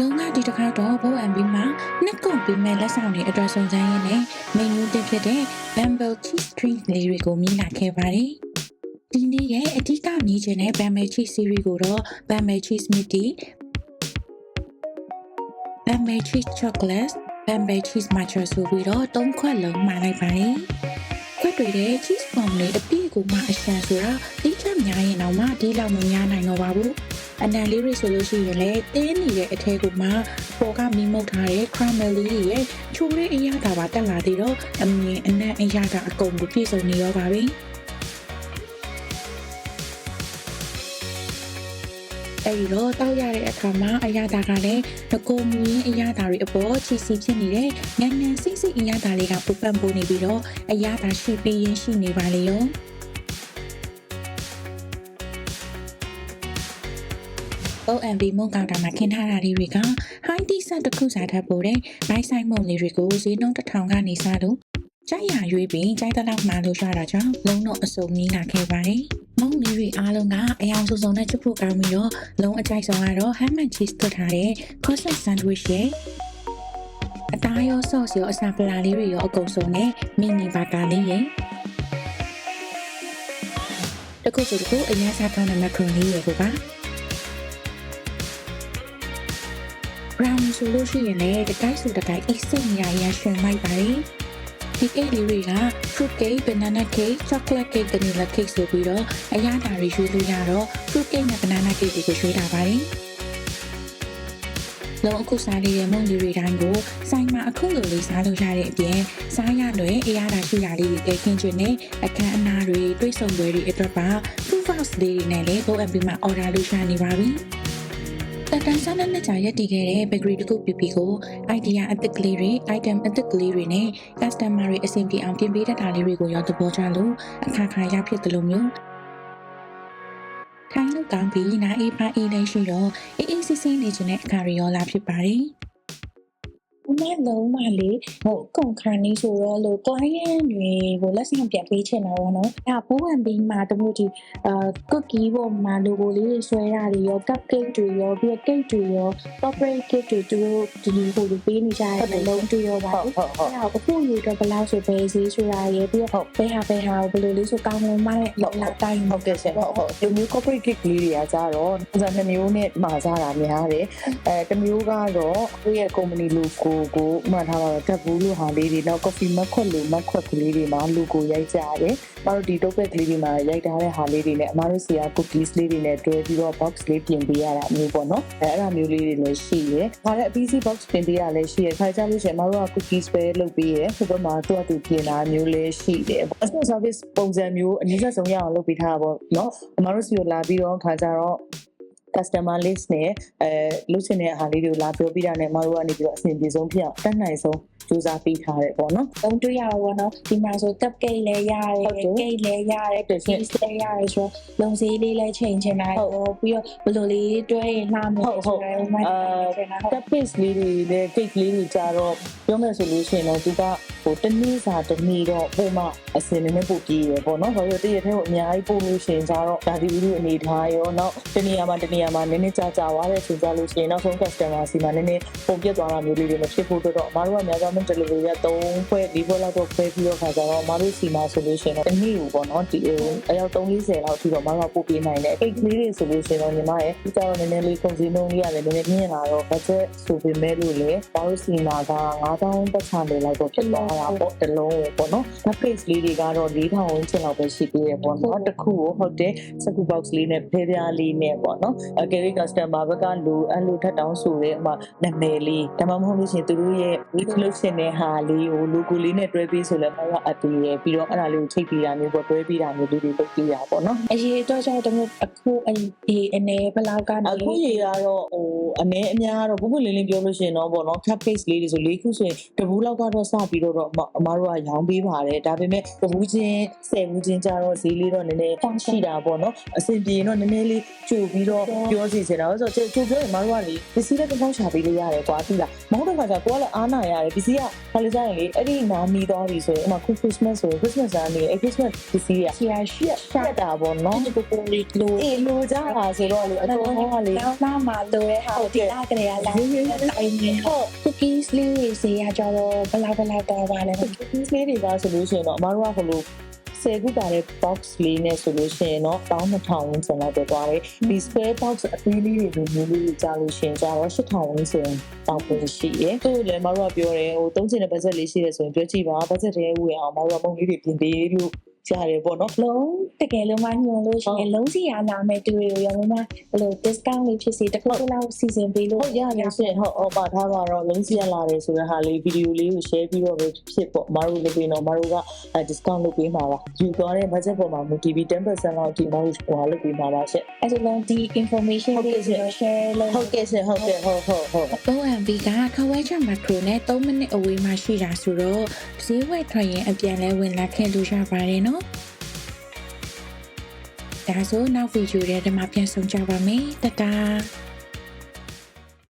လုံကဒီတစ်ခါတော့ဘိုးအန်ဘီမှာနှစ်ကုန်ပြီးမဲ့လက်ဆောင်တွေအတွက်စုံစမ်းရင်းနဲ့မင်းနူးတင်ဖြစ်တဲ့ Bumble Cheese String လေးတွေကိုမြင်လာခဲ့ပါတယ်။ဒီနေ့ရဲ့အဓိကမြင်ချင်တဲ့ Bumble Cheese series ကိုတော့ Bumble Cheese Meaty Bumble Cheese Chocolate Bumble Cheese Matcha ဆိုပြီးတော့သုံးခွက်လုံးမှာလိုက်ပါတယ်။ခွက်တွေတဲ့ cheese form လေးအပြည့်ကိုမှအရှံဆိုတော့ဒီချက်များရင်တော့မှဒီလောက်မများနိုင်တော့ပါဘူး။ အနံလေးတွေဆိုလို့ရှိရင်လည်းတင်းနေတဲ့အထဲကိုမှပေါ်ကမီးမုတ်ထားတဲ့ caramel လေးရဲ့ချိုးလေးအရာတာပါတက်လာသေးတော့အမြင်အနံ့အရာတာအကုန်ကိုပြည့်စုံနေရောပါပြီ။အဲဒီတော့တောက်ရတဲ့အခါမှာအရာတာကလည်းငကိုမူရင်းအရာတာတွေအပေါ်ချီစီဖြစ်နေတဲ့ငန်းငန်းစိတ်စိတ်အရာတာလေးကပူပန်ပိုးနေပြီးတော့အရာတာရှိပြီးရင်းရှိနေပါလေရော။ OMB မုန်ကောင်တာမှာခင်းထားတာလေးတွေက high tea set တစ်ခုစားထပ်ပို့တဲ့ဘိုင်းဆိုင်မုန်လေးတွေကိုဈေးနှုန်းတစ်ထောင်ကနေစလို့ကြိုက်ရရွေးပြီးကြိုက်တဲ့လောက်မှလို့ရတာကြောင့်လုံးတော့အစုံကြီးလာခဲ့ပါတယ်။မုန်လေးတွေအားလုံးကအယောင်စုံစုံနဲ့ချစ်ဖို့ကောင်းပြီးတော့လုံးအကြိုက်ဆုံးကတော့ ham and cheese သွတ်ထားတဲ့ croissant sandwich ရဲ့အသားရော sauce ရောအစာပလာလေးတွေရောအကုန်စုံနဲ့ mini burger လေးရဲ့တခုဆိုတခုအရင်စားထားတဲ့ macaroni ရဲ့ကိုပါ brownie ဆိုလို့ရှိရင်လည်းတတိုက်ဆိုတတိုက်အိတ်စိတ်ညာရရွှင်မိုက်ပါတယ်ဒီကိတ်လေးတွေက fruit cake, banana cake, chocolate cake, vanilla cake ဆိုပြီးတော့အရသာတွေရွေးလို့ရတော့ fruit cake နဲ့ banana cake တွေကိုရွေးတာပါတယ်လုံးအခုစားလေးရဲ့မုန်လေးတွေတိုင်းကိုဆိုင်မှာအခုလိုလေးစားလို့ရတဲ့အပြင်စားရလွယ်အရသာရှိတာလေးတွေကခင်းကျွနဲ့အခန်းအနားတွေတွေးဆုံပွဲတွေအတွက်ပါ fruit house လေးတွေနဲ့လည်းဘိုးအပီမှာ order လုပ်ရနေပါပြီ။ တတန်ဆန်းတဲ့ကြာရက်တည်ခဲ့တဲ့ bakery တစ်ခုပြပြကို idea အသစ်ကလေးတွေ item အသစ်ကလေးတွေနဲ့ customer တွေအဆင်ပြေအောင်ပြင်ပေးတတ်တာလေးတွေကိုရောသဘောကျလို့အခါခါရဖြစ်တယ်လို့မျိုးထိုင်းလူကောင်းပြီးနာအေးပါအေးလေးရှိတော့အေးအေးဆေးဆေးနေခြင်းတဲ့အခါရီရောလာဖြစ်ပါတယ် အမလုံးမလေးဟိုကုန်ခန်းလေးဆိုတော့လို့ client တွေကိုလက်ဆောင်ပြန်ပေးချင်တာပေါ့နော်အဲဘိုးဝင်ပြီးမှတမျိုးဒီအာ cookie ပေါ်မှာ logo လေးတွေဆွဲတာတွေရော cupcake တွေရောပြီးတော့ cake တွေရော corporate cake တွေသူတို့ဒီလိုဟိုလိုပေးနေကြတဲ့လုံးတွေရောပါဟုတ်ဟုတ်ဟုတ်အဲ့ဒါကိုအခုယူတော့ဘယ်လောက်ဆိုဘယ်ဈေးဆိုတာရယ်ပြီးတော့ဘယ်ဟာဘယ်ဟာကိုဘယ်လိုလေးဆိုကောင်းလုံးမတဲ့လောက်တိုင်းဟုတ်ကဲ့ရှင်ဟုတ်ဟုတ်ဒီမျိုး corporate cake လေးတွေကကြတော့ဥစားနှစ်မျိုးနဲ့မှာစားတာများတယ်အဲတစ်မျိုးကတော့သူ့ရဲ့ company logo ကိုမှတ်ထားပါတော့တက်ဘူးလို့ဟာလေးတွေနောက် coffee မတ်ခွက်လိုမတ်ခွက်ကလေးတွေမှာ logo ရိုက်ကြတယ်။မတို့ဒီတုပ်ပက်ကလေးတွေမှာရိုက်ထားတဲ့ဟာလေးတွေနဲ့အမတို့ဆီက cookies လေးတွေနဲ့တွဲပြီးတော့ box လေးပြင်ပေးရတာမျိုးပေါ့နော်။အဲအဲ့ဒါမျိုးလေးတွေလည်းရှိရယ်။ဒါလည်းအ PC box ပြင်ပေးရလည်းရှိရယ်။ခါကြလို့ရှိရင်အမတို့က cookies ပဲလုပ်ပေးရယ်။ဟိုဘက်မှာသူ့အတူပြင်တာမျိုးလေးရှိတယ်။ customer service ပုံစံမျိုးအနည်းဆုံးရအောင်လုပ်ပေးထားတာပေါ့နော်။အမတို့စီကိုလာပြီးတော့ခါကြတော့ customer list နဲ့အဲလုပ်ချင်တဲ့အားလေးတွေကိုလာပြောပြတာနဲ့မတို့ကနေပြီးတော့အဆင်ပြေဆုံးဖြစ်အောင်တက်နိုင်ဆုံးစူးစမ်းပေးထားတယ်ပေါ့နော်လုံးတွေ့ရတော့ဗောနော်ဒီမှာဆို cupcake လည်းရတယ် cake လည်းရတယ် cheese လည်းရတယ်ဆိုတော့လုံစည်းလေးလည်းချိန်ချင်တာရောပြီးတော့ဘယ်လိုလေးတွဲရင်လှမယ်ဆိုတော့မှတ်တယ်နော်တက် piece လေးတွေနဲ့ cake လေးတွေကြတော့ပြောမယ်ဆိုလို့ရှိရင်တော့သူက ဟိုတနည်းစာတနည်းတော့ပုံမှအစင်နည်းနည်းပို့ပြီးရပေါ့နော်။ဘာလို့တည့်ရတဲ့ကိုအများကြီးပို့လို့ရှိရင်ကြတော့ဒါဒီလူအနေထားရောနောက်တနည်းအားမှာတနည်းအားမှာနည်းနည်းကြာကြာသွားတဲ့ချိန်ကြလို့ရှိရင်နောက်ဆုံး customer စီမှာနည်းနည်းပုံပြတ်သွားတာမျိုးလေးတွေမဖြစ်ဖို့တော့အမားတို့ကများသောအားဖြင့် delivery က3ဖွဲ့4ဖွဲ့လောက်တော့ခွဲပြီးတော့ခါကြတော့အမားတို့စီမှာဆိုလို့ရှိရင်တော့တနည်းကိုပေါ့နော်ဒီအယောက်340လောက်ထိတော့အမားတို့ကပို့ပေးနိုင်တယ်။အိတ်ကလေးတွေဆိုလို့ရှိရင်တော့ညီမရဲ့ဒီကြတော့နည်းနည်းလေးကုန်စည်နှုန်းလေးရတယ်နည်းနည်းမြင့်လာတော့ budget ဆိုပေမဲ့လို့လေအမားတို့စီမှာက9000ပတ်ချတယ်လောက်တော့ဖြစ်သွားတာပေါ့တလုံးပေါ့နော်။ the face လေးတွေကတော့4000ဝန်းကျင်လောက်ပဲရှိသေးတယ်ပေါ့နော်။တစ်ခုကိုဟုတ်တယ်စကူ box လေးနဲ့ဖဲပြားလေးနဲ့ပေါ့နော်။အကယ်၍ customer ဘက်ကလိုအဲ့လိုထပ်တောင်းဆိုတဲ့အမှနာမည်လေးဒါမှမဟုတ်လို့ရှိရင်သူတို့ရဲ့ week လို့ရှင်တဲ့ဟာလေးကို logo လေးနဲ့တွဲပြီးဆိုလဲမဟုတ်အပ်ပြီးရပြီးတော့အဲ့ဒါလေးကိုချိတ်ပြီးတာမျိုးပေါ့တွဲပြီးတာမျိုးလေးတွေလုပ်ပြီးရပါပေါ့နော်အရေးတော့ကျတော့အခုဒီအနေဘယ်လောက်ကနေအခုရေကတော့ဟို အနည်းအများကတော့ပုပုလင်းလင်းပြောလို့ရှိရင်တော့ပေါ့နော် cap face လေးတွေဆို၄ခုဆိုရင်တဘူးလောက်ကတော့စပြီးတော့အမအမားတို့ကရောင်းပေးပါတယ်ဒါပေမဲ့တဘူးချင်းဆယ်ဘူးချင်းကြတော့ဈေးလေးတော့နည်းနည်းရှိတာပေါ့နော်အဆင်ပြေရင်တော့နည်းနည်းလေးကြိုပြီးတော့ပြောစီစင်တာဆိုတော့ကြိုပြောရင်အမားတို့ကလေပစ္စည်းလည်းတစ်ပေါက်ရှာပေးလို့ရတယ်ကွာပြီလားမဟုတ်တဲ့ခါကျကိုကလည်းအားနာရတယ်ပစ္စည်းကခါလေးစားရင်လေအဲ့ဒီနာမီသွားပြီဆိုရင်အမ Christmas ဆိုရင် Christmas ကနေအဲ့ Christmas ပစ္စည်းကဆရာရှိရရှက်တာပေါ့နော်ဒီကိုကိုလေးလိုအေးလိုကြတာဆိုတော့လေအကုန်လုံးကလေနောက်မှလိုရဲဟာဟုတ်ဒီလားကလေးကလာတိုင်းနေဟုတ် cookies လေးတွေဈေးကကြတော့ဘလောက်ဘလောက်တော့ပါလဲ cookies လေးတွေကဆိုလို့ရှိရင်တော့အမတို့ကဟိုလို10ခုပါတဲ့ box လေးနဲ့ဆိုလို့ရှိရင်တော့12000ဝန်းကျင်လောက်ပဲသွားတယ်ဒီ square box အသေးလေးတွေလိုမျိုးလေးကြားလို့ရှိရင်ကျတော့8000ဝန်းကျင်တောက်ပို့ရှိရယ်သူ့လည်းအမတို့ကပြောတယ်ဟိုသုံးချင်တဲ့ budget လေးရှိတယ်ဆိုရင်ပြောကြည့်ပါ budget တွေဝင်အောင်အမတို့ကပုံလေးတွေပြင်ပေးလို့ ကြားတယ်ပေါ့နော်လုံးတကယ်လုံးမညွန်လို့ရှိရင်လုံးစီရလာမဲ့တူတွေကိုရောလုံးမဘယ်လို discount လေးဖြစ်စီတစ်ခုတစ်လောက်စီစဉ်ပေးလို့ဟုတ်ရတယ်ရှင်ဟုတ်အော်ပါထားပါတော့လုံးစီရလာတယ်ဆိုတဲ့ဟာလေးဗီဒီယိုလေးကို share ပြီးတော့ပဲဖြစ်ပေါ့မတို့လုပ်ပြီးတော့မတို့က discount လုပ်ပေးမှာပါယူသွားတဲ့ budget ပေါ်မှာမူတည်ပြီး10%လောက်ဒီမတို့ဟိုလုပ်ပေးမှာပါရှင့်အဲ့ဒါလုံးဒီ information လေးကို share လုပ်ဟုတ်ကဲ့ရှင်ဟုတ်ကဲ့ဟုတ်ဟုတ်ဟုတ် OMB ကခဝဲချမက်ခရိုနဲ့3မိနစ်အဝေးမှာရှိတာဆိုတော့ဈေးဝယ်ထွက်ရင်အပြန်လဲဝင်လာခဲ့လို့ရပါတယ်နော်ဒါဆိုနောက်ဗီဒီယိုထဲမှာပြန်ဆောင်ကြပါမယ်တတား